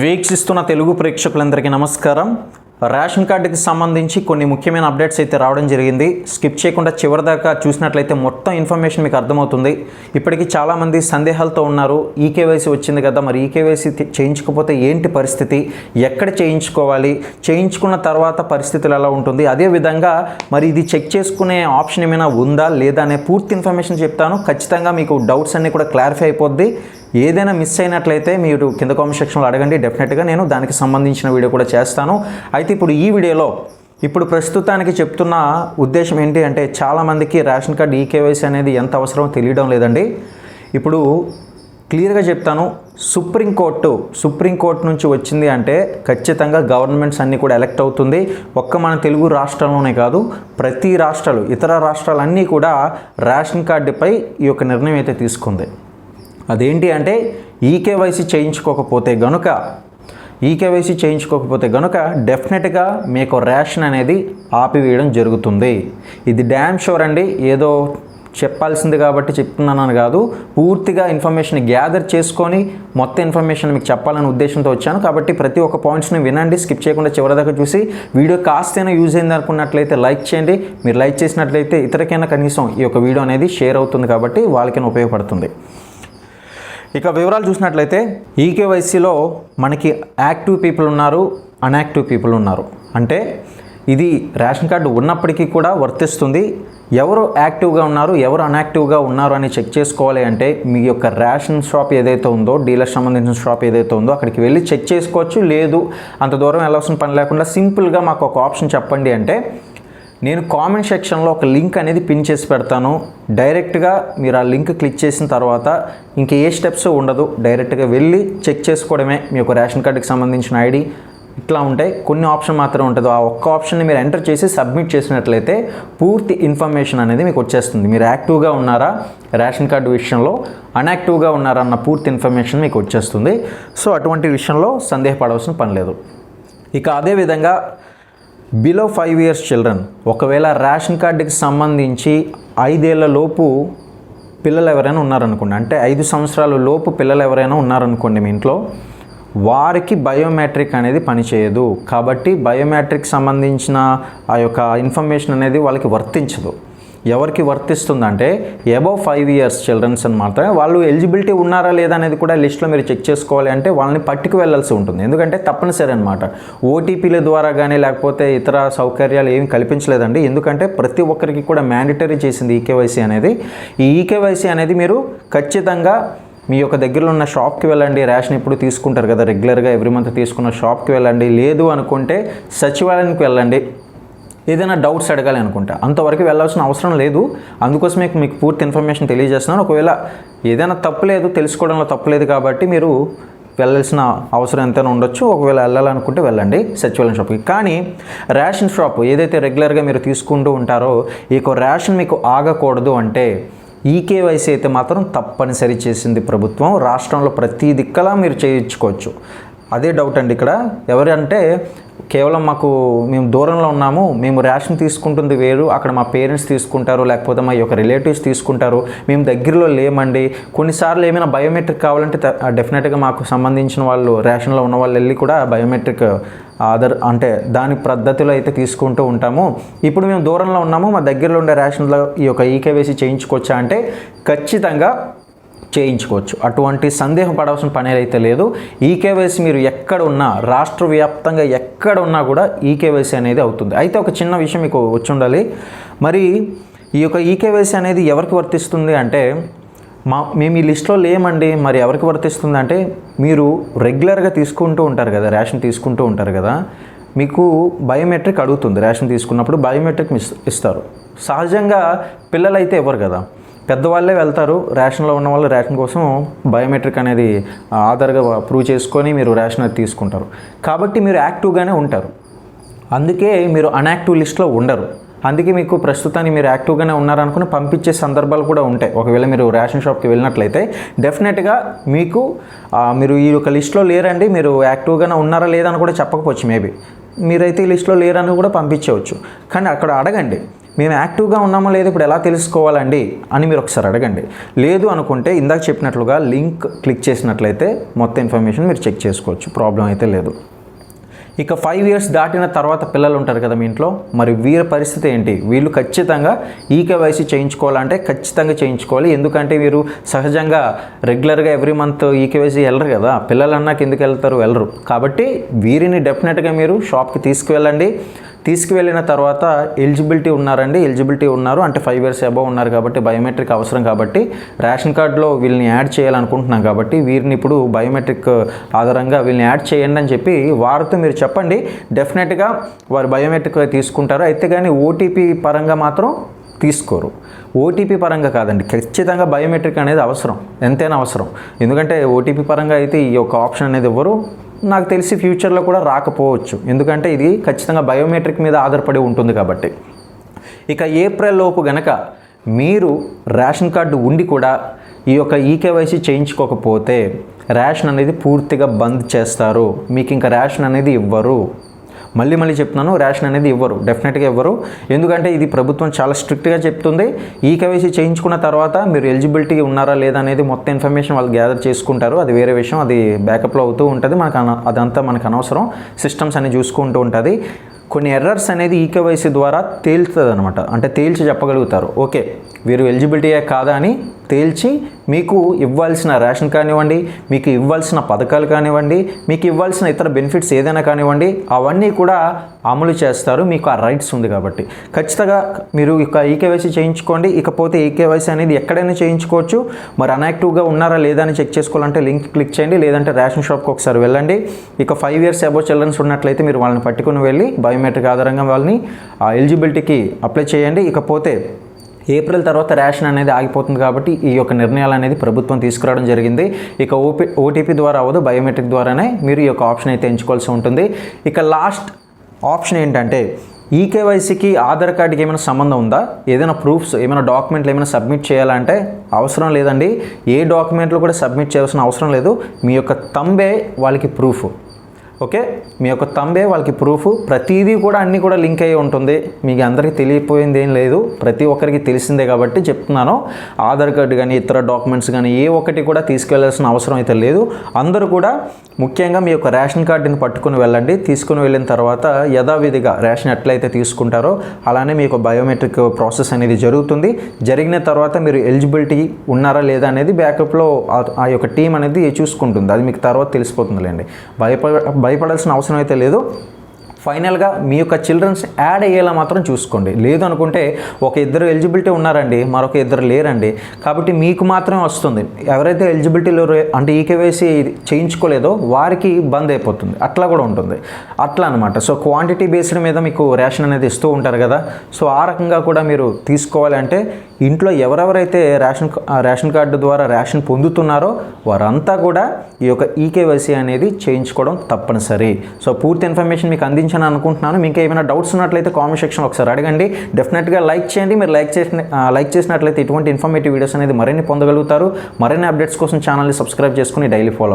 వీక్షిస్తున్న తెలుగు ప్రేక్షకులందరికీ నమస్కారం. రేషన్ కార్డుకి సంబంధించి కొన్ని ముఖ్యమైన అప్డేట్స్ అయితే రావడం జరిగింది. స్కిప్ చేయకుండా చివరిదాకా చూసినట్లయితే మొత్తం ఇన్ఫర్మేషన్ మీకు అర్థమవుతుంది. ఇప్పటికీ చాలామంది సందేహాలతో ఉన్నారు. ఈకేవైసీ వచ్చింది కదా మరి ఈకేవైసీ చేయించకపోతే ఏంటి పరిస్థితి? ఎక్కడ చేయించుకోవాలి? చేయించుకున్న తర్వాత పరిస్థితులు ఎలా ఉంటుంది? అదేవిధంగా మరి ఇది చెక్ చేసుకునే ఆప్షన్ ఏమైనా ఉందా లేదా అనే పూర్తి ఇన్ఫర్మేషన్ చెప్తాను. ఖచ్చితంగా మీకు డౌట్స్ అన్నీ కూడా క్లారిఫై అయిపోద్ది. ఏదైనా మిస్ అయినట్లయితే మీరు కింద కామెంట్ సెక్షన్లో అడగండి. డెఫినెట్గా నేను దానికి సంబంధించిన వీడియో కూడా చేస్తాను. అయితే ఇప్పుడు ఈ వీడియోలో ఇప్పుడు ప్రస్తుతానికి చెప్తున్న ఉద్దేశం ఏంటి అంటే చాలామందికి రేషన్ కార్డు ఈకేవైసీ అనేది ఎంత అవసరమో తెలియడం లేదండి. ఇప్పుడు క్లియర్గా చెప్తాను. సుప్రీంకోర్టు సుప్రీంకోర్టు నుంచి వచ్చింది అంటే ఖచ్చితంగా గవర్నమెంట్స్ అన్నీ కూడా ఎలక్ట్ అవుతుంది. ఒక్క మన తెలుగు రాష్ట్రంలోనే కాదు ప్రతి రాష్ట్రాలు ఇతర రాష్ట్రాలన్నీ కూడా రేషన్ కార్డుపై ఈ యొక్క నిర్ణయం అయితే తీసుకుంది. అదేంటి అంటే ఈకేవైసీ చేయించుకోకపోతే గనుక ఈకేవైసీ చేయించుకోకపోతే గనుక డెఫినెట్గా మీకు రేషన్ అనేది ఆపివేయడం జరుగుతుంది. ఇది డ్యామ్ షోర్ అండి. ఏదో చెప్పాల్సింది కాబట్టి చెప్తున్నానని కాదు. పూర్తిగా ఇన్ఫర్మేషన్ గ్యాదర్ చేసుకొని మొత్తం ఇన్ఫర్మేషన్ మీకు చెప్పాలనే ఉద్దేశంతో వచ్చాను. కాబట్టి ప్రతి ఒక్క పాయింట్స్ని వినండి. స్కిప్ చేయకుండా చివరిదాకా చూసి వీడియో కాస్తైనా యూజ్ అయింది అనుకున్నట్లయితే లైక్ చేయండి. మీరు లైక్ చేసినట్లయితే ఇతరకైనా కనీసం ఈ యొక్క వీడియో అనేది షేర్ అవుతుంది కాబట్టి వాళ్ళకైనా ఉపయోగపడుతుంది. ఇక వివరాలు చూసినట్లయితే ఈకేవైసీలో మనకి యాక్టివ్ పీపుల్ ఉన్నారు అన్యాక్టివ్ పీపుల్ ఉన్నారు. అంటే ఇది రేషన్ కార్డు ఉన్నప్పటికీ కూడా వర్తిస్తుంది. ఎవరు యాక్టివ్గా ఉన్నారు ఎవరు అన్యాక్టివ్గా ఉన్నారు అని చెక్ చేసుకోవాలి అంటే మీ యొక్క రేషన్ షాప్ ఏదైతే ఉందో డీలర్ సంబంధించిన షాప్ ఏదైతే ఉందో అక్కడికి వెళ్ళి చెక్ చేసుకోవచ్చు. లేదు అంత దూరం వెళ్ళాల్సిన పని లేకుండా సింపుల్గా మాకు ఒక ఆప్షన్ చెప్పండి అంటే నేను కామెంట్ సెక్షన్లో ఒక లింక్ అనేది పిన్ చేసి పెడతాను. డైరెక్ట్గా మీరు ఆ లింక్ క్లిక్ చేసిన తర్వాత ఇంక ఏ స్టెప్స్ ఉండదు. డైరెక్ట్గా వెళ్ళి చెక్ చేసుకోవడమే మీ యొక్క రేషన్ కార్డుకి సంబంధించిన ఐడి ఇట్లా ఉంటాయి. కొన్ని ఆప్షన్ మాత్రం ఉంటుంది. ఆ ఒక్క ఆప్షన్ని మీరు ఎంటర్ చేసి సబ్మిట్ చేసినట్లయితే పూర్తి ఇన్ఫర్మేషన్ అనేది మీకు వచ్చేస్తుంది. మీరు యాక్టివ్గా ఉన్నారా? రేషన్ కార్డు విషయంలో అన్యాక్టివ్గా ఉన్నారా అన్న పూర్తి ఇన్ఫర్మేషన్ మీకు వచ్చేస్తుంది. సో అటువంటి విషయంలో సందేహపడవలసిన పని లేదు. ఇక అదేవిధంగా బిలో ఫైవ్ ఇయర్స్ చిల్డ్రన్ ఒకవేళ రేషన్ కార్డుకి సంబంధించి ఐదేళ్ళ లోపు పిల్లలు ఎవరైనా ఉన్నారనుకోండి అంటే ఐదు సంవత్సరాల లోపు పిల్లలు ఎవరైనా ఉన్నారనుకోండి మీ ఇంట్లో వారికి బయోమెట్రిక్ అనేది పనిచేయదు. కాబట్టి బయోమెట్రిక్ సంబంధించిన ఆ యొక్క ఇన్ఫర్మేషన్ అనేది వాళ్ళకి వర్తించదు. ఎవరికి వర్తిస్తుందంటే ఎబవ్ ఫైవ్ ఇయర్స్ చిల్డ్రన్స్ అని మాత్రమే వాళ్ళు ఎలిజిబిలిటీ ఉన్నారా లేదా అనేది కూడా లిస్ట్లో మీరు చెక్ చేసుకోవాలి అంటే వాళ్ళని పట్టుకు వెళ్ళాల్సి ఉంటుంది. ఎందుకంటే తప్పనిసరి అనమాట ఓటీపీల ద్వారా కానీ లేకపోతే ఇతర సౌకర్యాలు ఏమి కల్పించలేదండి. ఎందుకంటే ప్రతి ఒక్కరికి కూడా మ్యాండటరీ చేసింది ఈకేవైసీ అనేది. ఈ ఈకేవైసీ అనేది మీరు ఖచ్చితంగా మీ యొక్క దగ్గరలో ఉన్న షాప్కి వెళ్ళండి. రేషన్ ఇప్పుడు తీసుకుంటారు కదా రెగ్యులర్గా ఎవ్రీ మంత్ తీసుకున్న షాప్కి వెళ్ళండి. లేదు అనుకుంటే సచివాలయానికి వెళ్ళండి. ఏదైనా డౌట్స్ అడగాలి అనుకుంటా. అంతవరకు వెళ్ళాల్సిన అవసరం లేదు. అందుకోసమే మీకు పూర్తి ఇన్ఫర్మేషన్ తెలియజేస్తున్నాను. ఒకవేళ ఏదైనా తప్పు లేదు తెలుసుకోవడంలో తప్పు లేదు కాబట్టి మీరు వెళ్ళాల్సిన అవసరం ఎంతైనా ఉండొచ్చు. ఒకవేళ వెళ్ళాలనుకుంటే వెళ్ళండి. సచివాలయం షాప్కి కానీ రేషన్ షాప్ ఏదైతే రెగ్యులర్గా మీరు తీసుకుంటూ ఉంటారో ఈ యొక్క రేషన్ మీకు ఆగకూడదు అంటే ఈకేవైసీ అయితే మాత్రం తప్పనిసరి చేసింది ప్రభుత్వం. రాష్ట్రంలో ప్రతి దిక్కలా మీరు చేయించుకోవచ్చు. అదే డౌట్ అండి ఇక్కడ. ఎవరంటే కేవలం మాకు మేము దూరంలో ఉన్నాము మేము రేషన్ తీసుకుంటుంది వేరు అక్కడ మా పేరెంట్స్ తీసుకుంటారు లేకపోతే మా యొక్క రిలేటివ్స్ తీసుకుంటారు మేము దగ్గరలో లేమండి. కొన్నిసార్లు ఏమైనా బయోమెట్రిక్ కావాలంటే డెఫినెట్గా మాకు సంబంధించిన వాళ్ళు రేషన్లో ఉన్న వాళ్ళు వెళ్ళి కూడా బయోమెట్రిక్ ఆధార్ అంటే దాని పద్ధతిలో అయితే తీసుకుంటూ ఉంటాము. ఇప్పుడు మేము దూరంలో ఉన్నాము మా దగ్గరలో ఉండే రేషన్లో ఈ యొక్క ఈకేవైసీ చేయించుకోవచ్చా అంటే ఖచ్చితంగా చేయించుకోవచ్చు. అటువంటి సందేహం పడవలసిన పని అయితే లేదు. ఈకేవైసీ మీరు ఎక్కడ ఉన్నా రాష్ట్ర వ్యాప్తంగా ఎక్కడ ఉన్నా కూడా ఈకేవైసీ అనేది అవుతుంది. అయితే ఒక చిన్న విషయం మీకు వచ్చి ఉండాలి మరి ఈ యొక్క ఈకేవైసీ అనేది ఎవరికి వర్తిస్తుంది అంటే మా మేము ఈ లిస్ట్లో లేమండి మరి ఎవరికి వర్తిస్తుంది అంటే మీరు రెగ్యులర్గా తీసుకుంటూ ఉంటారు కదా రేషన్ తీసుకుంటూ ఉంటారు కదా మీకు బయోమెట్రిక్ అడుగుతుంది రేషన్ తీసుకున్నప్పుడు బయోమెట్రిక్ ఇస్తారు. సహజంగా పిల్లలైతే ఇవ్వరు కదా. పెద్దవాళ్ళే వెళ్తారు. రేషన్లో ఉన్న వాళ్ళు రేషన్ కోసం బయోమెట్రిక్ అనేది ఆధార్గా ప్రూవ్ చేసుకొని మీరు రేషన్ అది తీసుకుంటారు. కాబట్టి మీరు యాక్టివ్గానే ఉంటారు. అందుకే మీరు అన్యాక్టివ్ లిస్ట్లో ఉండరు. అందుకే మీకు ప్రస్తుతానికి మీరు యాక్టివ్గానే ఉన్నారనుకుని పంపించే సందర్భాలు కూడా ఉంటాయి. ఒకవేళ మీరు రేషన్ షాప్కి వెళ్ళినట్లయితే డెఫినెట్గా మీకు మీరు ఈ యొక్క లిస్ట్లో లేరండి. మీరు యాక్టివ్గానే ఉన్నారా లేదా అని కూడా చెప్పకపోవచ్చు మేబీ. మీరైతే ఈ లిస్ట్లో లేరని కూడా పంపించవచ్చు. కానీ అక్కడ అడగండి. మేము యాక్టివ్గా ఉన్నామో లేదో ఇప్పుడు ఎలా తెలుసుకోవాలండి అని మీరు ఒకసారి అడగండి. లేదు అనుకుంటే ఇందాక చెప్పినట్లుగా లింక్ క్లిక్ చేసినట్లయితే మొత్తం ఇన్ఫర్మేషన్ మీరు చెక్ చేసుకోవచ్చు. ప్రాబ్లం అయితే లేదు. ఇక ఫైవ్ ఇయర్స్ దాటిన తర్వాత పిల్లలు ఉంటారు కదా మీ ఇంట్లో మరి వీరి పరిస్థితి ఏంటి? వీళ్ళు ఖచ్చితంగా ఈ కేవైసీ చేయించుకోవాలంటే ఖచ్చితంగా చేయించుకోవాలి. ఎందుకంటే వీరు సహజంగా రెగ్యులర్గా ఎవ్రీ మంత్ ఈ కేవైసీ వెళ్ళరు కదా. పిల్లలు అన్నాక ఎందుకు వెళ్తారు? వెళ్ళరు. కాబట్టి వీరిని డెఫినెట్గా మీరు షాప్కి తీసుకువెళ్ళండి. తీసుకువెళ్ళిన తర్వాత ఎలిజిబిలిటీ ఉన్నారండి ఎలిజిబిలిటీ ఉన్నారు. అంటే ఫైవ్ ఇయర్స్ అబవ్ ఉన్నారు కాబట్టి బయోమెట్రిక్ అవసరం కాబట్టి రేషన్ కార్డులో వీళ్ళని యాడ్ చేయాలనుకుంటున్నాం కాబట్టి వీరిని ఇప్పుడు బయోమెట్రిక్ ఆధారంగా వీళ్ళని యాడ్ చేయండి అని చెప్పి వారితో మీరు చెప్పండి. డెఫినెట్గా వారు బయోమెట్రిక్ తీసుకుంటారు. అయితే కానీ ఓటీపీ పరంగా మాత్రం తీసుకోరు. ఓటీపీ పరంగా కాదండి. ఖచ్చితంగా బయోమెట్రిక్ అనేది అవసరం. ఎంతైనా అవసరం. ఎందుకంటే ఓటీపీ పరంగా అయితే ఈ యొక్క ఆప్షన్ అనేది ఇవ్వరు నాకు తెలిసి ఫ్యూచర్లో కూడా రాకపోవచ్చు. ఎందుకంటే ఇది ఖచ్చితంగా బయోమెట్రిక్ మీద ఆధారపడి ఉంటుంది కాబట్టి. ఇక ఏప్రిల్ లోపు గనక మీరు రేషన్ కార్డు ఉండి కూడా ఈ యొక్క ఈకేవైసీ చేయించుకోకపోతే రేషన్ అనేది పూర్తిగా బంద్ చేస్తారు. మీకు ఇంకా రేషన్ అనేది ఇవ్వరు. మళ్ళీ మళ్ళీ చెప్తున్నాను రేషన్ అనేది ఇవ్వరు డెఫినెట్గా ఇవ్వరు. ఎందుకంటే ఇది ప్రభుత్వం చాలా స్ట్రిక్ట్గా చెప్తుంది. ఈ కేవైసీ చేయించుకున్న తర్వాత మీరు ఎలిజిబిలిటీ ఉన్నారా లేదా అనేది మొత్తం ఇన్ఫర్మేషన్ వాళ్ళు గ్యాదర్ చేసుకుంటారు. అది వేరే విషయం అది బ్యాకప్లో అవుతూ ఉంటుంది. మనకు అన- అదంతా మనకు అనవసరం. సిస్టమ్స్ అని చూసుకుంటూ ఉంటుంది. కొన్ని ఎర్రర్స్ అనేది ఈకేవైసీ ద్వారా తేలుతుంది అనమాట అంటే తేల్చి చెప్పగలుగుతారు. ఓకే వీరు ఎలిజిబిలిటీయే కాదా అని తేల్చి మీకు ఇవ్వాల్సిన రేషన్ కానివ్వండి మీకు ఇవ్వాల్సిన పథకాలు కానివ్వండి మీకు ఇవ్వాల్సిన ఇతర బెనిఫిట్స్ ఏదైనా కానివ్వండి అవన్నీ కూడా అమలు చేస్తారు. మీకు ఆ రైట్స్ ఉంది కాబట్టి. ఖచ్చితంగా మీరు ఇక ఈకేవైసీ చేయించుకోండి. ఇకపోతే ఈకేవైసీ అనేది ఎక్కడైనా చేయించుకోవచ్చు. మరి అన్యాక్టివ్గా ఉన్నారా లేదా అని చెక్ చేసుకోవాలంటే లింక్ క్లిక్ చేయండి. లేదంటే రేషన్ షాప్కి ఒకసారి వెళ్ళండి. ఇక ఫైవ్ ఇయర్స్ అబో చిల్డ్రన్స్ ఉన్నట్లయితే మీరు వాళ్ళని పట్టుకుని వెళ్ళి బయోమెట్రిక్ ఆధారంగా వాళ్ళని ఆ ఎలిజిబిలిటీకి అప్లై చేయండి. ఇకపోతే ఏప్రిల్ తర్వాత రేషన్ అనేది ఆగిపోతుంది కాబట్టి ఈ యొక్క నిర్ణయాలు అనేది ప్రభుత్వం తీసుకురావడం జరిగింది. ఇక ఓపీ ఓటీపీ ద్వారా అవ్వదు బయోమెట్రిక్ ద్వారానే మీరు ఈ యొక్క ఆప్షన్ అయితే ఎంచుకోవాల్సి ఉంటుంది. ఇక లాస్ట్ ఆప్షన్ ఏంటంటే ఈ కేవైసీకి ఆధార్ కార్డుకి ఏమైనా సంబంధం ఉందా? ఏదైనా ప్రూఫ్స్ ఏమైనా డాక్యుమెంట్లు ఏమైనా సబ్మిట్ చేయాలంటే అవసరం లేదండి. ఏ డాక్యుమెంట్లు కూడా సబ్మిట్ చేయాల్సిన అవసరం లేదు. మీ యొక్క తంబే వాళ్ళకి ప్రూఫ్. ఓకే? మీ యొక్క తంబే వాళ్ళకి ప్రూఫ్. ప్రతిదీ కూడా అన్నీ కూడా లింక్ అయ్యి ఉంటుంది. మీకు అందరికీ తెలియపోయింది ఏం లేదు. ప్రతి ఒక్కరికి తెలిసిందే కాబట్టి చెప్తున్నాను. ఆధార్ కార్డు కానీ ఇతర డాక్యుమెంట్స్ కానీ ఏ ఒక్కటి కూడా తీసుకెళ్ళాల్సిన అవసరం అయితే లేదు. అందరూ కూడా ముఖ్యంగా మీ యొక్క రేషన్ కార్డుని పట్టుకుని వెళ్ళండి. తీసుకుని వెళ్ళిన తర్వాత యథావిధిగా రేషన్ ఎట్లయితే తీసుకుంటారో అలానే మీ యొక్క బయోమెట్రిక్ ప్రాసెస్ అనేది జరుగుతుంది. జరిగిన తర్వాత మీరు ఎలిజిబిలిటీ ఉన్నారా లేదా అనేది బ్యాకప్లో ఆ- యొక్క టీం అనేది చూసుకుంటుంది. అది మీకు తర్వాత తెలిసిపోతుందిలేండి. భయపడ భయపడాల్సిన అవసరం అయితే లేదు. ఫైనల్గా మీ యొక్క చిల్డ్రన్స్ యాడ్ అయ్యేలా మాత్రం చూసుకోండి. లేదు అనుకుంటే ఒక ఇద్దరు ఎలిజిబిలిటీ ఉన్నారండి మరొక ఇద్దరు లేరండి. కాబట్టి మీకు మాత్రమే వస్తుంది. ఎవరైతే ఎలిజిబిలిటీలో అంటే ఈకేవైసీ చేయించుకోలేదో వారికి బంద్ అయిపోతుంది. అట్లా కూడా ఉంటుంది. అట్లా అనమాట సో క్వాంటిటీ బేస్డ్ మీద మీకు రేషన్ అనేది ఇస్తూ ఉంటారు కదా. సో ఆ రకంగా కూడా మీరు తీసుకోవాలంటే ఇంట్లో ఎవరెవరైతే రేషన్ రేషన్ కార్డు ద్వారా రేషన్ పొందుతున్నారో వారంతా కూడా ఈ యొక్క ఈకేవైసీ అనేది చేయించుకోవడం తప్పనిసరి. సో పూర్తి ఇన్ఫర్మేషన్ మీకు అందించిన. అనుకుంటున్నాను. మీకు ఏమైనా డౌట్స్ ఉన్నట్లయితే కామెంట్ సెక్షన్ ఒకసారి అడగండి. డెఫినెట్గా లైక్ చేయండి. మీరు లైక్ చేసిన లైక్ చేసినట్లయితే ఇటువంటి ఇన్ఫర్మేటివ్ వీడియోస్ అనేది మరిన్ని పొందగలుగుతారు. మరిన్ని అప్డేట్స్ కోసం ఛానల్ని సబ్స్క్రైబ్ చేసుకుని డైలీ ఫాలో